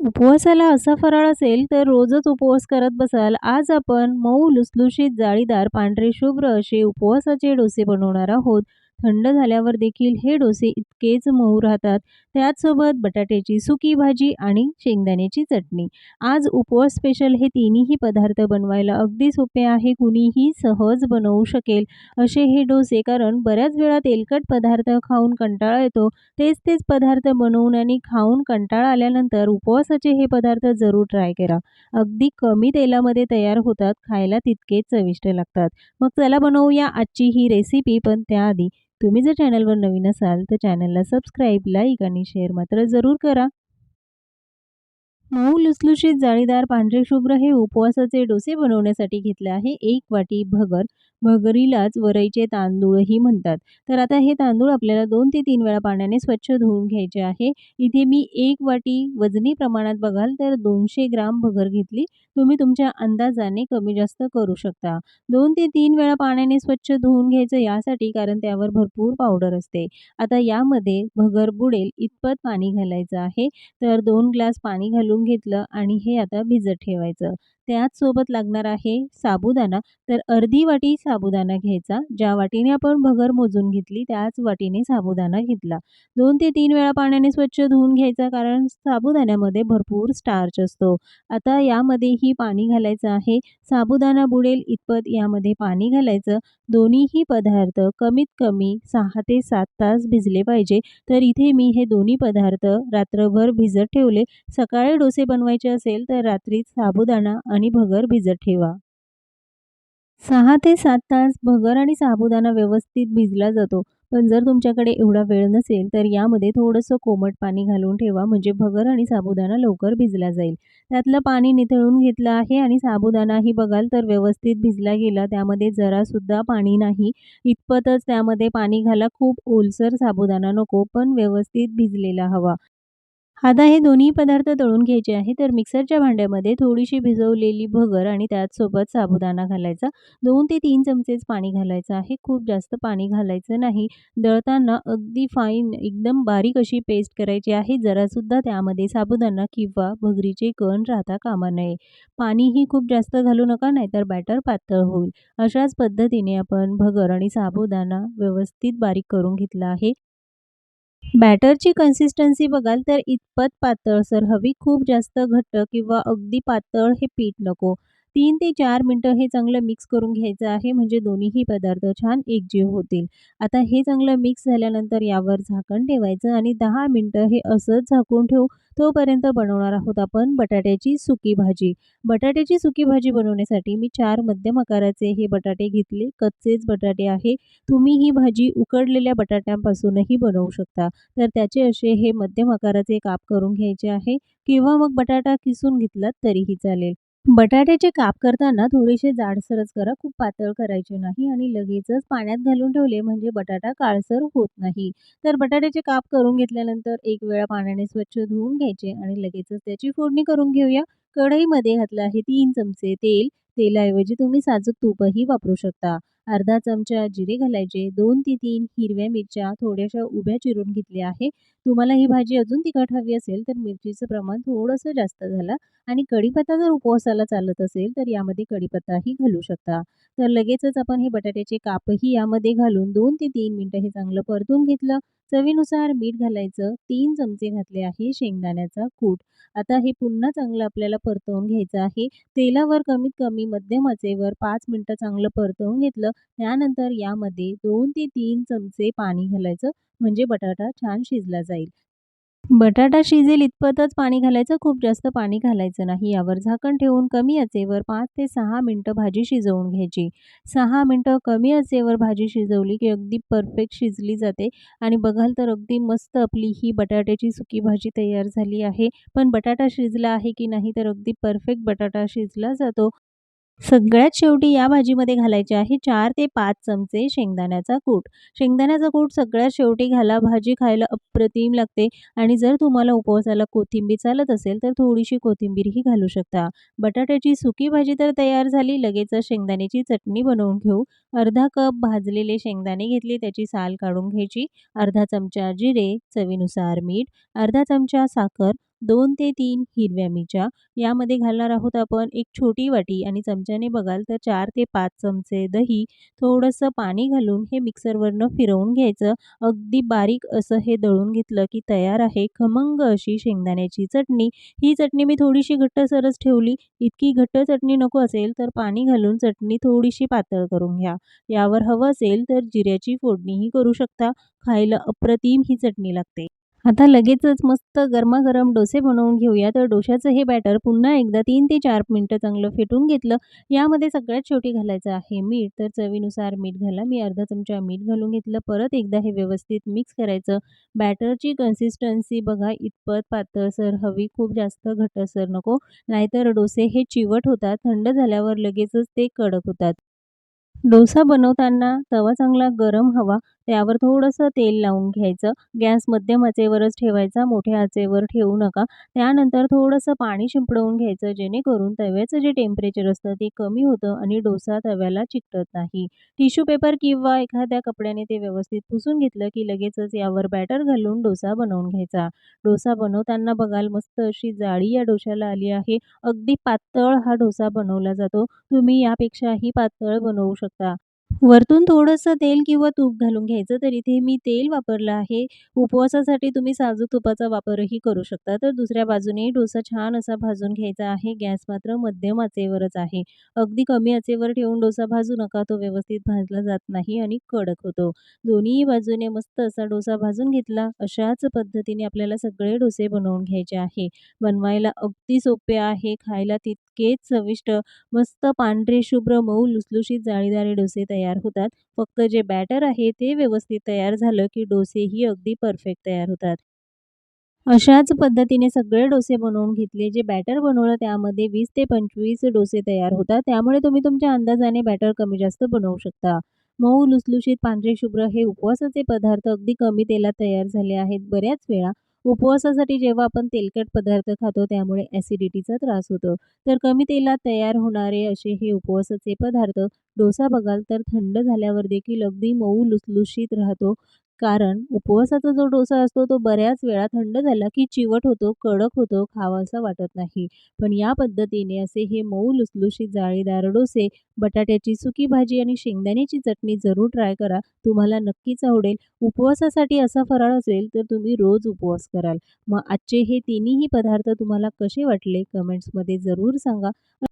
उपवासाला असा फराळ असेल तर रोजच उपवास करत बसाल. आज आपण मऊ लुसलुशीत, जाळीदार, पांढरे शुभ्र असे उपवासाचे डोसे बनवणार आहोत. थंड झाल्यावर देखील हे डोसे इतकेच मऊ राहतात. त्याचसोबत बटाट्याची सुकी भाजी आणि शेंगदाण्याची चटणी. आज उपवास स्पेशल हे तिन्हीही पदार्थ बनवायला अगदी सोपे आहे. कुणीही सहज बनवू शकेल असे हे डोसे. कारण बऱ्याच वेळा तेलकट पदार्थ खाऊन कंटाळा येतो. तेच तेच पदार्थ बनवून आणि खाऊन कंटाळा आल्यानंतर उपवासाचे हे पदार्थ जरूर ट्राय करा. अगदी कमी तेलामध्ये तयार होतात. खायला तितकेच चविष्ट लागतात. मग चला बनवूया आजची ही रेसिपी. पण त्याआधी तुम्ही जर चॅनलवर नवीन असाल तर चॅनलला सबस्क्राईब, लाईक आणि शेअर मात्र जरूर करा. मऊ लुसलुशीत, जाळीदार, पांढरे शुभ्र हे उपवासाचे डोसे बनवण्यासाठी घेतले आहे एक वाटी भगर. भगरीलाच वरईचे तांदूळही म्हणतात. तर आता हे तांदूळ आपल्याला दोन ते तीन वेळा पाण्याने स्वच्छ धुवून घ्यायचे आहे. इथे मी एक वाटी वजनी प्रमाणात बघाल तर दोनशे ग्राम भगर घेतली. तुम्ही तुमच्या अंदाजाने कमी जास्त करू शकता. दोन ते तीन वेळा पाण्याने स्वच्छ धुवून घ्यायचं यासाठी कारण त्यावर भरपूर पावडर असते. आता यामध्ये भगर बुडेल इतपत पाणी घालायचं आहे. तर दोन ग्लास पाणी घालून घेतलं आणि हे आता भिजत ठेवायचं. त्याचसोबत लागणार आहे साबुदाणा. तर अर्धी वाटी साबुदाणा घ्यायचा. ज्या वाटीने आपण भगर मोजून घेतली त्याच वाटीने साबुदाणा घेतला. दोन ते तीन वेळा पाण्याने स्वच्छ धुवून घ्यायचा कारण साबुदाण्यामध्ये भरपूर स्टार्च असतो. आता यामध्येही पाणी घालायचं आहे. साबुदाणा बुडेल इतपत यामध्ये पाणी घालायचं. दोन्हीही पदार्थ कमीत कमी सहा ते सात तास भिजले पाहिजे. तर इथे मी हे दोन्ही पदार्थ रात्रभर भिजत ठेवले. सकाळी डोसे बनवायचे असेल तर रात्रीच साबुदाणा आणि भगर भिजत ठेवा. सहा ते सात तास भगर आणि साबुदाणा व्यवस्थित भिजला जातो. पण जर तुमच्याकडे एवढा वेळ नसेल तर यामध्ये थोडंसं कोमट पाणी घालून ठेवा म्हणजे भगर आणि साबुदाणा लवकर भिजला जाईल. त्यातलं पाणी निथळून घेतलं आहे आणि साबुदाणाही बघाल तर व्यवस्थित भिजला गेला. त्यामध्ये जरासुद्धा पाणी नाही. इतपतच त्यामध्ये पाणी घाला. खूप ओलसर साबुदाणा नको पण व्यवस्थित भिजलेला हवा. आता हे दोन्ही पदार्थ तळून घ्यायचे आहे. तर मिक्सरच्या भांड्यामध्ये थोडीशी भिजवलेली भगर आणि त्याचसोबत साबुदाणा घालायचा. दोन ते तीन चमचेच पाणी घालायचं आहे. खूप जास्त पाणी घालायचं नाही. दळताना अगदी फाईन एकदम बारीक अशी पेस्ट करायची आहे. जरासुद्धा त्यामध्ये साबुदाणा किंवा भगरीचे कण राहता कामा नये. पाणीही खूप जास्त घालू नका नाहीतर बॅटर पातळ होईल. अशाच पद्धतीने आपण भगर आणि साबुदाणा व्यवस्थित बारीक करून घेतला आहे. बॅटरची कन्सिस्टन्सी बघाल तर इतपत पातळसर हवी. खूप जास्त घट्ट किंवा अगदी पातळ हे पीठ नको. तीन ते चार मिनटं हे चांगलं मिक्स करून घ्यायचं आहे म्हणजे दोन्हीही पदार्थ छान एकजीव होतील. आता हे चांगलं मिक्स झाल्यानंतर यावर झाकण ठेवायचं आणि दहा मिनटं हे असंच झाकून ठेवू. तोपर्यंत बनवणार आहोत आपण बटाट्याची सुकी भाजी. बटाट्याची सुकी भाजी बनवण्यासाठी मी चार मध्यम आकाराचे हे बटाटे घेतले. कच्चेच बटाटे आहे. तुम्ही ही भाजी उकडलेल्या बटाट्यांपासूनही बनवू शकता. तर त्याचे असे हे मध्यम आकाराचे काप करून घ्यायचे आहे किंवा मग बटाटा किसून घेतलात तरीही चालेल. बटाट्याचे काप करताना थोडेसे जाडसरच करा. खूप पातळ करायचे नाही आणि लगेचच पाण्यात घालून ठेवले म्हणजे बटाटा काळसर होत नाही. तर बटाट्याचे काप करून घेतल्यानंतर एक वेळा पाण्याने स्वच्छ धुवून घ्यायचे आणि लगेचच त्याची फोडणी करून घेऊया. कढईमध्ये घातलं आहे तीन चमचे तेल. तेलाऐवजी तुम्ही साजूक तूपही वापरू शकता. अर्धा चमचा जिरे घालायचे. दोन ते तीन हिरव्या मिरच्या थोड्याशा उभ्या चिरून घेतल्या आहे. तुम्हाला ही भाजी अजून तिखट हवी असेल तर मिरचीचं प्रमाण थोडंसं जास्त घाला आणि कढीपत्ता जर उपवासाला चालत असेल तर यामध्ये कढीपत्ताही घालू शकता. तर लगेचच आपण हे बटाट्याचे कापही यामध्ये घालून दोन ते तीन मिनटं हे चांगलं परतून घेतलं. चवीनुसार मीठ घालायचं. तीन चमचे घातले आहे शेंगदाण्याचा कूट. आता हे पुन्हा चांगलं आपल्याला परतवून घ्यायचं आहे. तेलावर कमीत कमी मध्यम आचेवर पाच मिनटं चांगलं परतवून घेतलं. त्यानंतर यामध्ये दोन ते तीन चमचे पाणी घालायचं म्हणजे बटाटा छान शिजला जाईल. बटाटा शिजेल इतपतच पाणी घालायचं. खूप जास्त पाणी घालायचं नाही. यावर झाकण ठेवून कमी आचेवर पाच ते सहा मिनटं भाजी शिजवून घ्यायची. सहा मिनटं कमी आचेवर भाजी शिजवली की अगदी परफेक्ट शिजली जाते आणि बघाल तर अगदी मस्त आपली ही बटाट्याची सुकी भाजी तयार झाली आहे. पण बटाटा शिजला आहे की नाही तर अगदी परफेक्ट बटाटा शिजला जातो. सगळ्यात शेवटी या भाजीमध्ये घालायचे आहे चार ते पाच चमचे शेंगदाण्याचा कूट. शेंगदाण्याचा कूट सगळ्यात शेवटी घाला. भाजी खायला अप्रतिम लागते आणि जर तुम्हाला उपवासाला कोथिंबीर चालत असेल तर थोडीशी कोथिंबीरही घालू शकता. बटाट्याची सुकी भाजी तर तयार झाली. लगेचच शेंगदाण्याची चटणी बनवून घेऊ. अर्धा कप भाजलेले शेंगदाणे घेतले. त्याची साल काढून घ्यायची. अर्धा चमचा जिरे, चवीनुसार मीठ, अर्धा चमचा साखर, दोन ते तीन हिरव्या मिरच्या यामध्ये घालणार आहोत आपण एक छोटी वाटी आणि चमच्याने बघाल तर चार ते पाच चमचे दही, थोडंसं पाणी घालून हे मिक्सरवरनं फिरवून घ्यायचं. अगदी बारीक असं हे दळून घेतलं की तयार आहे खमंग अशी शेंगदाण्याची चटणी. ही चटणी मी थोडीशी घट्टसरच ठेवली. इतकी घट्ट चटणी नको असेल तर पाणी घालून चटणी थोडीशी पातळ करून घ्या. यावर हवं असेल तर जिऱ्याची फोडणीही करू शकता. खायला अप्रतिम ही चटणी लागते. आता लगेचच मस्त गरमागरम डोसे बनवून घेऊया. तर डोशाचं हे बॅटर पुन्हा एकदा तीन ते चार मिनटं चांगलं फेटून घेतलं. यामध्ये सगळ्यात शेवटी घालायचं आहे मीठ. तर चवीनुसार मीठ घाला. मी अर्धा चमचा मीठ घालून घेतलं. परत एकदा हे व्यवस्थित मिक्स करायचं. बॅटरची कन्सिस्टन्सी बघा इतपत पातळसर हवी, खूप जास्त घटसर नको. नाहीतर डोसे हे चिवट होतात. थंड झाल्यावर लगेचच ते कडक होतात. डोसा बनवताना तवा चांगला गरम हवा. त्यावर थोडंसं तेल लावून घ्यायचं. गॅस मध्यम आचेवरच ठेवायचा, मोठ्या आचेवर ठेवू नका. त्यानंतर थोडंसं पाणी शिंपडवून घ्यायचं जेणेकरून तव्याचं जे टेम्परेचर असतं ते कमी होतं आणि डोसा तव्याला चिकटत नाही. टिश्यू पेपर किंवा एखाद्या कपड्याने ते व्यवस्थित पुसून घेतलं की लगेचच यावर बॅटर घालून डोसा बनवून घ्यायचा. डोसा बनवताना बघाल मस्त अशी जाळी या डोशाला आली आहे. अगदी पातळ हा डोसा बनवला जातो. तुम्ही यापेक्षाही पातळ बनवू शकता. वरतून थोडंसं तेल किंवा तूप घालून घ्यायचं. तर इथे मी तेल वापरलं आहे. उपवासासाठी तुम्ही साजूक तुपाचा वापरही करू शकता. तर दुसऱ्या बाजूने डोसा छान असा भाजून घ्यायचा आहे. गॅस मात्र मध्यम आचेवरच आहे. अगदी कमी आचेवर ठेवून डोसा भाजू नका. तो व्यवस्थित भाजला जात नाही आणि कडक होतो. दोन्ही बाजूने मस्त असा डोसा भाजून घेतला. अशाच पद्धतीने आपल्याला सगळे डोसे बनवून घ्यायचे आहे. बनवायला अगदी सोपे आहे. खायला तितकेच चविष्ट, मस्त पांढरे शुभ्र मऊ लुसलुशीत जाळीदारे डोसे तयार तयार होतात. फक्त जे बॅटर आहे ते व्यवस्थित तयार झालं की डोसेही अगदी परफेक्ट तयार होतात. अशाच पद्धतीने सगळे डोसे बनवून घेतले. जे बॅटर बनवलं त्यामध्ये वीस ते 25 डोसे तयार होतात. त्यामुळे तुम्ही तुमच्या अंदाजाने बॅटर कमी जास्त बनवू शकता. मऊ लुसलुशीत पांढरे शुभ्र हे उपवासाचे पदार्थ अगदी कमी तेलात तयार झाले आहेत. बऱ्याच वेळा उपवासासाठी जेव्हा आपण तेलकट पदार्थ खातो त्यामुळे ॲसिडिटीचा त्रास होतो. तर कमी तेलात तयार होणारे असे हे उपवासाचे पदार्थ डोसा बघाल तर थंड झाल्यावर देखील अगदी मऊ लुसलुशीत राहतो. कारण उपवासाचा जो डोसा असतो तो बऱ्याच वेळा थंड झाला की चिवट होतो, कडक होतो, खावासा वाटत नाही. पण या पद्धतीने असे हे मऊ लुसलुशीत जाळीदार डोसे, बटाट्याची सुकी भाजी आणि शेंगदाण्याची चटणी जरूर ट्राय करा. तुम्हाला नक्कीच आवडेल. उपवासासाठी असा फराळ असेल तर तुम्ही रोज उपवास कराल. मग आजचे हे तिन्हीही पदार्थ तुम्हाला कसे वाटले कमेंट्समध्ये जरूर सांगा.